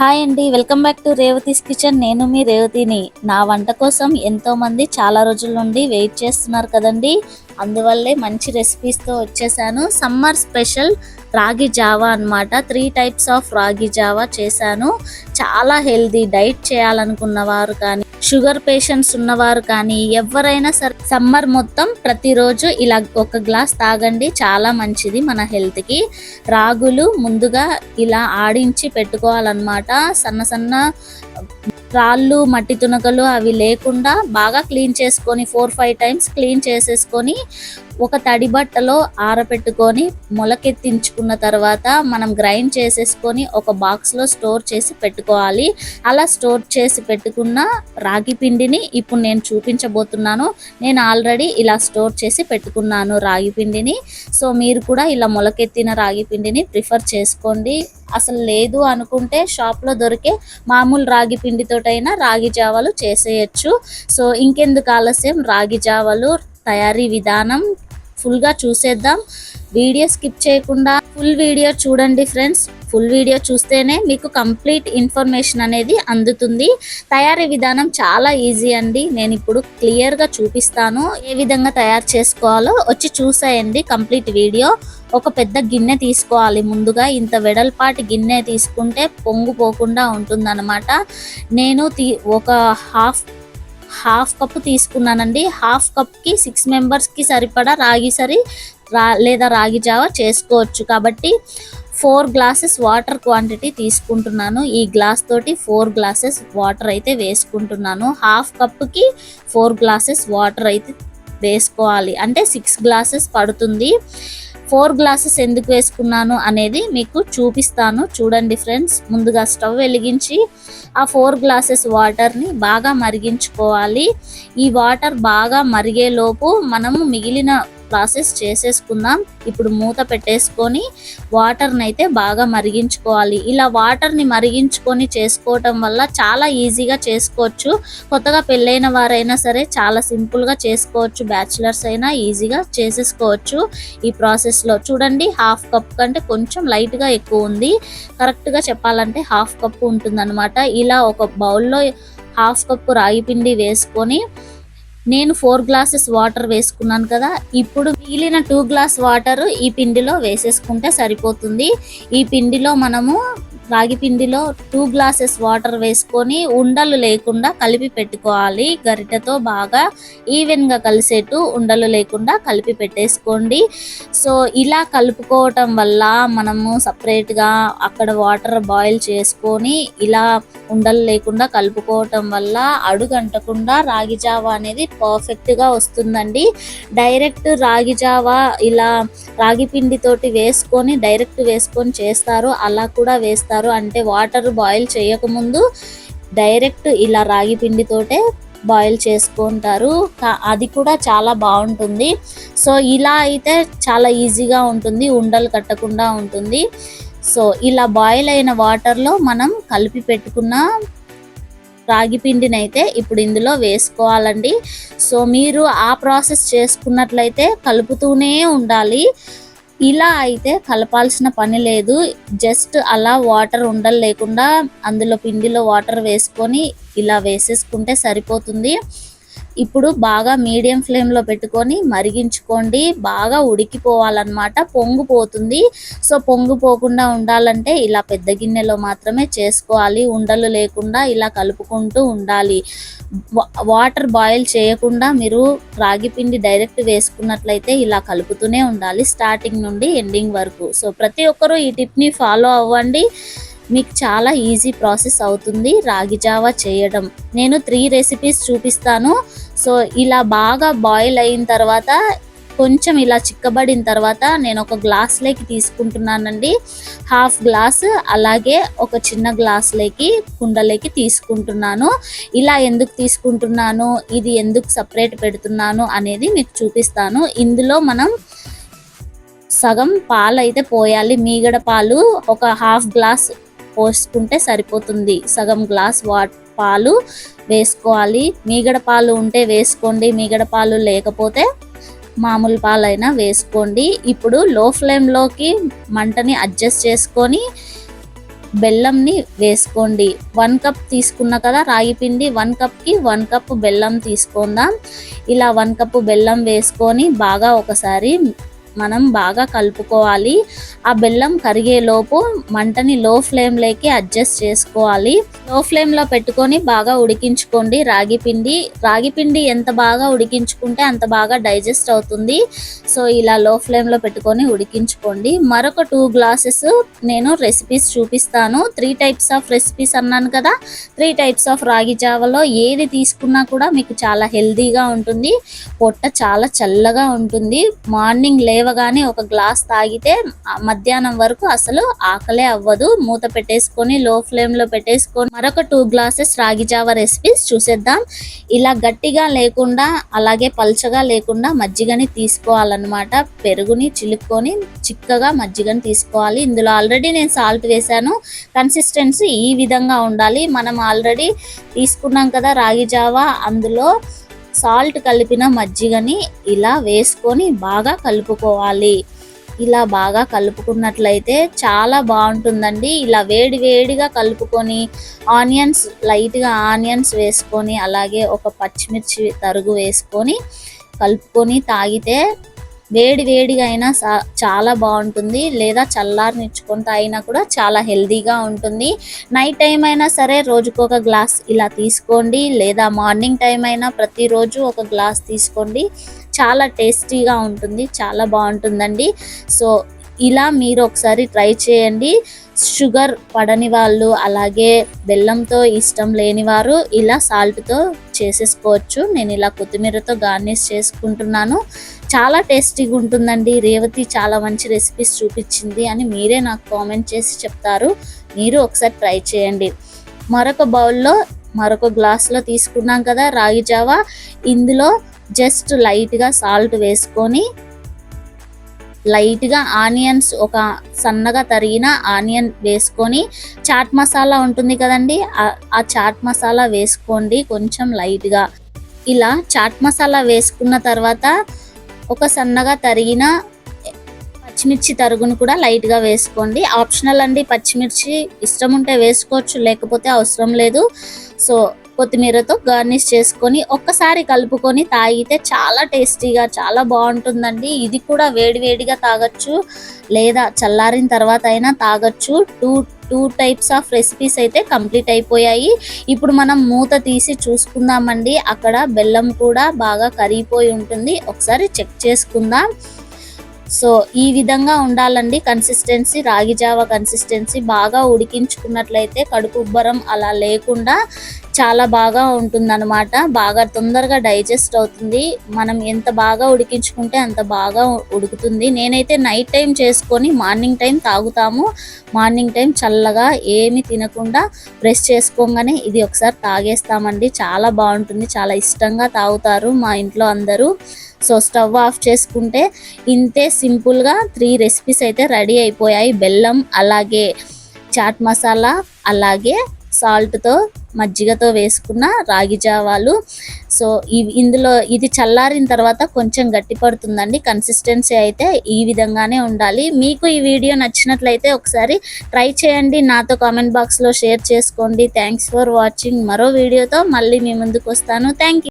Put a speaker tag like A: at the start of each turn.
A: Hi అండి welcome back to Revathi's kitchen. నేను మీ రేవతిని. నా వంట కోసం ఎంతో మంది చాలా రోజుల నుండి వెయిట్ చేస్తున్నారు కదండి. అందువల్లే మంచి రెసిపీస్తో వచ్చేసాను. సమ్మర్ స్పెషల్ రాగి జావా అన్నమాట. Three types of ragi Java చేశాను. చాలా హెల్దీ డైట్ చేయాలనుకున్న వారు కానీ షుగర్ పేషెంట్స్ ఉన్నవారు కానీ ఎవరైనా సరే సమ్మర్ మొత్తం ప్రతిరోజు ఇలా ఒక గ్లాస్ తాగండి చాలా మంచిది మన హెల్త్కి. రాగులు ముందుగా ఇలా ఆడించి పెట్టుకోవాలన్నమాట. సన్న సన్న రాళ్ళు మట్టి తునకలు అవి లేకుండా బాగా క్లీన్ చేసుకొని ఫోర్ ఫైవ్ టైమ్స్ క్లీన్ చేసేసుకొని ఒక తడి బట్టలో ఆరబెట్టుకొని మొలకెత్తించుకున్న తర్వాత మనం గ్రైండ్ చేసేసుకొని ఒక బాక్స్లో స్టోర్ చేసి పెట్టుకోవాలి. అలా స్టోర్ చేసి పెట్టుకున్న రాగి పిండిని ఇప్పుడు నేను చూపించబోతున్నాను. నేను ఆల్రెడీ ఇలా స్టోర్ చేసి పెట్టుకున్నాను రాగి పిండిని. సో మీరు కూడా ఇలా మొలకెత్తిన రాగి పిండిని ప్రిఫర్ చేసుకోండి. అసలు లేదు అనుకుంటే షాప్లో దొరికే మామూలు రాగి పిండితోటైనా రాగి జావలు చేసేయచ్చు. సో ఇంకెందుకు ఆలస్యం? రాగి జావలు తయారీ విధానం ఫుల్గా చూసేద్దాం. వీడియో స్కిప్ చేయకుండా ఫుల్ వీడియో చూడండి ఫ్రెండ్స్. ఫుల్ వీడియో చూస్తేనే మీకు కంప్లీట్ ఇన్ఫర్మేషన్ అనేది అందుతుంది. తయారీ విధానం చాలా ఈజీ అండి. నేను ఇప్పుడు క్లియర్గా చూపిస్తాను. ఏ విధంగా తయారు చేసుకోవాలో వచ్చి చూసేయండి కంప్లీట్ వీడియో ఒక పెద్ద గిన్నె తీసుకోవాలి. ముందుగా ఇంత వెడల్పాటి గిన్నె తీసుకుంటే పొంగిపోకుండా ఉంటుందన్నమాట. నేను తీ ఒక హాఫ్ హాఫ్ కప్ తీసుకున్నానండి. హాఫ్ కప్కి సిక్స్ మెంబర్స్కి సరిపడా రాగి సరి రా లేదా రాగి జావ చేసుకోవచ్చు. కాబట్టి ఫోర్ గ్లాసెస్ వాటర్ క్వాంటిటీ తీసుకుంటున్నాను. ఈ గ్లాస్ తోటి ఫోర్ గ్లాసెస్ వాటర్ అయితే వేసుకుంటున్నాను. హాఫ్ కప్కి ఫోర్ గ్లాసెస్ వాటర్ అయితే వేసుకోవాలి. అంటే సిక్స్ గ్లాసెస్ పడుతుంది. ఫోర్ గ్లాసెస్ ఎందుకు వేసుకున్నాను అనేది మీకు చూపిస్తాను. చూడండి ఫ్రెండ్స్ ముందుగా స్టవ్ వెలిగించి ఆ ఫోర్ గ్లాసెస్ వాటర్ని బాగా మరిగించుకోవాలి. ఈ వాటర్ బాగా మరిగేలోపు మనము మిగిలిన ప్రాసెస్ చేసేసుకుందాం. ఇప్పుడు మూత పెట్టేసుకొని వాటర్ని అయితే బాగా మరిగించుకోవాలి. ఇలా వాటర్ని మరిగించుకొని చేసుకోవటం వల్ల చాలా ఈజీగా చేసుకోవచ్చు. కొత్తగా పెళ్ళైన వారైనా సరే చాలా సింపుల్గా చేసుకోవచ్చు. బ్యాచిలర్స్ అయినా ఈజీగా చేసేసుకోవచ్చు ఈ ప్రాసెస్లో చూడండి హాఫ్ కప్ కంటే కొంచెం లైట్గా ఎక్కువ ఉంది. కరెక్ట్గా చెప్పాలంటే హాఫ్ కప్ ఉంటుందన్నమాట. ఇలా ఒక బౌల్లో హాఫ్ కప్పు రాగి పిండి వేసుకొని నేను ఫోర్ గ్లాసెస్ వాటర్ వేసుకున్నాను కదా ఇప్పుడు మిగిలిన టూ గ్లాస్ వాటర్ ఈ పిండిలో వేసేసుకుంటే సరిపోతుంది. ఈ పిండిలో మనము రాగి పిండిలో టూ గ్లాసెస్ వాటర్ వేసుకొని ఉండలు లేకుండా కలిపి పెట్టుకోవాలి. గరిటతో బాగా ఈవెన్గా కలిసేట్టు ఉండలు లేకుండా కలిపి పెట్టేసుకోండి. సో ఇలా కలుపుకోవటం వల్ల మనము సపరేట్గా అక్కడ వాటర్ బాయిల్ చేసుకొని ఇలా ఉండలు లేకుండా కలుపుకోవటం వల్ల అడుగంటకుండా రాగి జావా అనేది పర్ఫెక్ట్గా వస్తుందండి. డైరెక్ట్ రాగి జావా ఇలా రాగి పిండితోటి వేసుకొని డైరెక్ట్ వేసుకొని చేస్తారు. అలా కూడా వేస్తారు. అంటే వాటర్ బాయిల్ చేయకముందు డైరెక్ట్ ఇలా రాగి పిండితోటే బాయిల్ చేసుకుంటారు. అది కూడా చాలా బాగుంటుంది. సో ఇలా అయితే చాలా ఈజీగా ఉంటుంది. ఉండలు కట్టకుండా ఉంటుంది. సో ఇలా బాయిల్ అయిన వాటర్లో మనం కలిపి పెట్టుకున్న రాగి పిండిని అయితే ఇప్పుడు ఇందులో వేసుకోవాలండి. సో మీరు ఆ ప్రాసెస్ చేసుకున్నట్లయితే కలుపుతూనే ఉండాలి. ఇలా అయితే కలపాల్సిన పని లేదు. జస్ట్ అలా వాటర్ ఉండలు లేకుండా అందులో పిండిలో వాటర్ వేసుకొని ఇలా వేసేసుకుంటే సరిపోతుంది. ఇప్పుడు బాగా మీడియం ఫ్లేమ్లో పెట్టుకొని మరిగించుకోండి. బాగా ఉడికిపోవాలన్నమాట. పొంగిపోతుంది సో పొంగిపోకుండా ఉండాలంటే ఇలా పెద్ద గిన్నెలో మాత్రమే చేసుకోవాలి. ఉండలు లేకుండా ఇలా కలుపుకుంటూ ఉండాలి. వా- వాటర్ బాయిల్ చేయకుండా మీరు రాగి పిండి డైరెక్ట్ వేసుకున్నట్లయితే ఇలా కలుపుతూనే ఉండాలి. స్టార్టింగ్ నుండి ఎండింగ్ వరకు. సో ప్రతి ఒక్కరూ ఈ టిప్ని ఫాలో అవ్వండి. మీకు చాలా ఈజీ ప్రాసెస్ అవుతుంది రాగి జావా చేయడం. నేను త్రీ రెసిపీస్ చూపిస్తాను. సో ఇలా బాగా బాయిల్ అయిన తర్వాత కొంచెం ఇలా చిక్కబడిన తర్వాత నేను ఒక గ్లాస్లోకి తీసుకుంటున్నానండి. హాఫ్ గ్లాస్ అలాగే ఒక చిన్న గ్లాస్లోకి కుండలోకి తీసుకుంటున్నాను. ఇలా ఎందుకు తీసుకుంటున్నాను ఇది ఎందుకు సపరేట్ పెడుతున్నాను అనేది మీకు చూపిస్తాను. ఇందులో మనం సగం పాలు అయితే పోయాలి. మీగడ పాలు ఒక హాఫ్ గ్లాస్ పోసుకుంటే సరిపోతుంది. సగం గ్లాస్ వా పాలు వేసుకోవాలి. మీగడ పాలు ఉంటే వేసుకోండి మీగడ పాలు లేకపోతే మామూలు పాలైనా వేసుకోండి. ఇప్పుడు లో ఫ్లేమ్లోకి మంటని అడ్జస్ట్ చేసుకొని బెల్లంని వేసుకోండి. వన్ కప్ తీసుకున్న కదా రాగి పిండి వన్ కప్కి వన్ కప్ బెల్లం తీసుకుందాం. ఇలా వన్ కప్ బెల్లం వేసుకొని బాగా ఒకసారి మనం బాగా కలుపుకోవాలి. ఆ బెల్లం కరిగేలోపు మంటని లో ఫ్లేమ్లోకి అడ్జస్ట్ చేసుకోవాలి. లో ఫ్లేమ్లో పెట్టుకొని బాగా ఉడికించుకోండి రాగి పిండి. రాగి పిండి ఎంత బాగా ఉడికించుకుంటే అంత బాగా డైజెస్ట్ అవుతుంది. సో ఇలా లో ఫ్లేమ్లో పెట్టుకొని ఉడికించుకోండి. మరొక టూ గ్లాసెస్ నేను రెసిపీస్ చూపిస్తాను. త్రీ టైప్స్ ఆఫ్ రెసిపీస్ అన్నాను కదా? త్రీ టైప్స్ ఆఫ్ రాగి జావలో ఏది తీసుకున్నా కూడా మీకు చాలా హెల్దీగా ఉంటుంది. పొట్ట చాలా చల్లగా ఉంటుంది. మార్నింగ్ లే లేవగానే ఒక గ్లాస్ తాగితే మధ్యాహ్నం వరకు అసలు ఆకలే అవ్వదు. మూత పెట్టేసుకొని లో ఫ్లేమ్లో పెట్టేసుకొని మరొక టూ గ్లాసెస్ రాగి జావ రెసిపీస్ చూసేద్దాం. ఇలా గట్టిగా లేకుండా అలాగే పల్చగా లేకుండా మజ్జిగని తీసుకోవాలన్నమాట. పెరుగుని చిలుక్కొని చిక్కగా మజ్జిగని తీసుకోవాలి. ఇందులో ఆల్రెడీ నేను సాల్ట్ వేసాను కన్సిస్టెన్సీ ఈ విధంగా ఉండాలి. మనం ఆల్రెడీ తీసుకున్నాం కదా రాగి జావ. అందులో సాల్ట్ కలిపిన మజ్జిగని ఇలా వేసుకొని బాగా కలుపుకోవాలి. ఇలా బాగా కలుపుకున్నట్లయితే చాలా బాగుంటుందండి. ఇలా వేడి వేడిగా కలుపుకొని ఆనియన్స్ లైట్గా ఆనియన్స్ వేసుకొని అలాగే ఒక పచ్చిమిర్చి తరుగు వేసుకొని కలుపుకొని తాగితే వేడి వేడిగా అయినా చాలా బాగుంటుంది. లేదా చల్లారనిచ్చుకొని అయినా కూడా చాలా హెల్దీగా ఉంటుంది. నైట్ టైం అయినా సరే రోజుకు ఒక గ్లాస్ ఇలా తీసుకోండి. లేదా మార్నింగ్ టైం అయినా ప్రతిరోజు ఒక గ్లాస్ తీసుకోండి. చాలా టేస్టీగా ఉంటుంది. చాలా బాగుంటుందండి. సో ఇలా మీరు ఒకసారి ట్రై చేయండి. షుగర్ పడని వాళ్ళు అలాగే బెల్లంతో ఇష్టం లేని వారు ఇలా సాల్ట్తో చేసేసుకోవచ్చు. నేను ఇలా కొత్తిమీరతో గార్నిష్ చేసుకుంటున్నాను. చాలా టేస్టీగా ఉంటుందండి. రేవతి చాలా మంచి రెసిపీస్ చూపించింది అని మీరే నాకు కామెంట్ చేసి చెప్తారు. మీరు ఒకసారి ట్రై చేయండి. మరొక బౌల్లో మరొక గ్లాస్లో తీసుకున్నాం కదా రాగి జావా. ఇందులో జస్ట్ లైట్గా సాల్ట్ వేసుకొని లైట్గా ఆనియన్స్ ఒక సన్నగా తరిగిన ఆనియన్ వేసుకొని చాట్ మసాలా ఉంటుంది కదండి ఆ చాట్ మసాలా వేసుకోండి కొంచెం లైట్గా. ఇలా చాట్ మసాలా వేసుకున్న తర్వాత ఒక సన్నగా తరిగిన పచ్చిమిర్చి తరుగును కూడా లైట్గా వేసుకోండి. ఆప్షనల్ అండి పచ్చిమిర్చి ఇష్టం ఉంటే వేసుకోవచ్చు లేకపోతే అవసరం లేదు. సో కొత్తిమీరతో గార్నిష్ చేసుకొని ఒక్కసారి కలుపుకొని తాగితే చాలా టేస్టీగా చాలా బాగుంటుందండి. ఇది కూడా వేడివేడిగా తాగొచ్చు లేదా చల్లారిన తర్వాత అయినా తాగొచ్చు. Two two types of recipes అయితే కంప్లీట్ అయిపోయాయి. ఇప్పుడు మనం మూత తీసి చూసుకుందామండి. అక్కడ బెల్లం కూడా బాగా కరిగిపోయి ఉంటుంది. ఒకసారి చెక్ చేసుకుందాం. సో ఈ విధంగా ఉండాలండి. కన్సిస్టెన్సీ రాగి జావ కన్సిస్టెన్సీ బాగా ఉడికించుకున్నట్లయితే కడుపు ఉబ్బరం అలా లేకుండా చాలా బాగా ఉంటుందన్నమాట. బాగా తొందరగా డైజెస్ట్ అవుతుంది. మనం ఎంత బాగా ఉడికించుకుంటే అంత బాగా ఉడుకుతుంది. నేనైతే నైట్ టైం చేసుకొని మార్నింగ్ టైం తాగుతాము. మార్నింగ్ టైం చల్లగా ఏమి తినకుండా ప్రెస్ చేసుకోగానే ఇది ఒకసారి తాగేస్తామండి. చాలా బాగుంటుంది. చాలా ఇష్టంగా తాగుతారు మా ఇంట్లో అందరూ. సో స్టవ్ ఆఫ్ చేసుకుంటే ఇంతే సింపుల్గా త్రీ రెసిపీస్ అయితే రెడీ అయిపోయాయి. బెల్లం అలాగే చాట్ మసాలా అలాగే సాల్ట్తో మజ్జిగతో వేసుకున్న రాగి జావాలు. సో ఇవి ఇందులో ఇది చల్లారిన తర్వాత కొంచెం గట్టి పడుతుందండి. కన్సిస్టెన్సీ అయితే ఈ విధంగానే ఉండాలి. మీకు ఈ వీడియో నచ్చినట్లయితే ఒకసారి ట్రై చేయండి. నాతో కామెంట్ బాక్స్లో షేర్ చేసుకోండి. Thanks for watching. మరో వీడియోతో మళ్ళీ మీ ముందుకు వస్తాను. థ్యాంక్